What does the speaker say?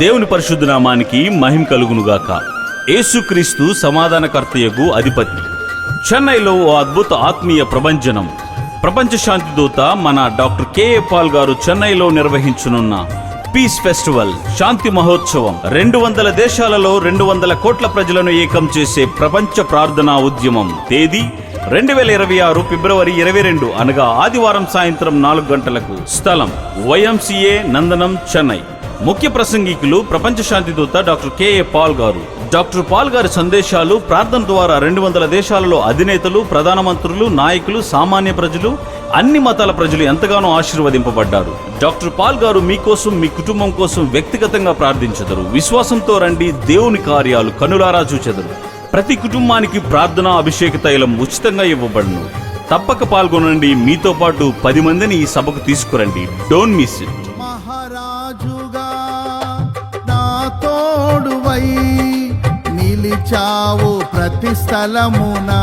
దేవుని పరిశుద్ధ నామానికి మహిమ కలుగునుగాక. యేసుక్రీస్తు సమాధానకర్తయగు అధిపతి. చెన్నైలో ఓ అద్భుత ఆత్మీయ ప్రపంచనం ప్రపంచ శాంతి దూత మన డాక్టర్ కెఏ పాల్ గారు చెన్నైలో నిర్వహించనున్న పీస్ ఫెస్టివల్ శాంతి మహోత్సవం. రెండు వందల దేశాలలో రెండు వందల కోట్ల ప్రజలను ఏకం చేసే ప్రపంచ ప్రార్థనా ఉద్యమం తేదీ రెండు వేల ఇరవై ఆరు ఫిబ్రవరి ఇరవై రెండు అనగా ఆదివారం సాయంత్రం నాలుగు గంటలకు. స్థలం వైఎంసీఏ నందనం చెన్నై. ముఖ్య ప్రసంగికులు ప్రపంచ శాంతి దూత డాక్టర్ కెఏ పాల్ గారు. డాక్టర్ పాల్ గారి సందేశాలు ప్రార్థన ద్వారా రెండు వందల దేశాలలో అధినేతలు ప్రధానమంత్రులు నాయకులు సామాన్య ప్రజలు అన్ని మతాల ప్రజలు ఎంతగానో ఆశీర్వదింపబడ్డారు. డాక్టర్ పాల్ గారు మీకోసం మీ కుటుంబం కోసం వ్యక్తిగతంగా ప్రార్థించదరు. విశ్వాసంతో రండి దేవుని కార్యాలు కనులారా చూచెదరు. ప్రతి కుటుంబానికి ప్రార్థన అభిషేక తైలం ఉచితంగా ఇవ్వబడును. తప్పక పాల్గొనండి. మీతో పాటు పది మందిని ఈ సభకు తీసుకురండి. Don't miss it. రాజుగా నా తోడువై నిలిచావు ప్రతి స్థలమునా.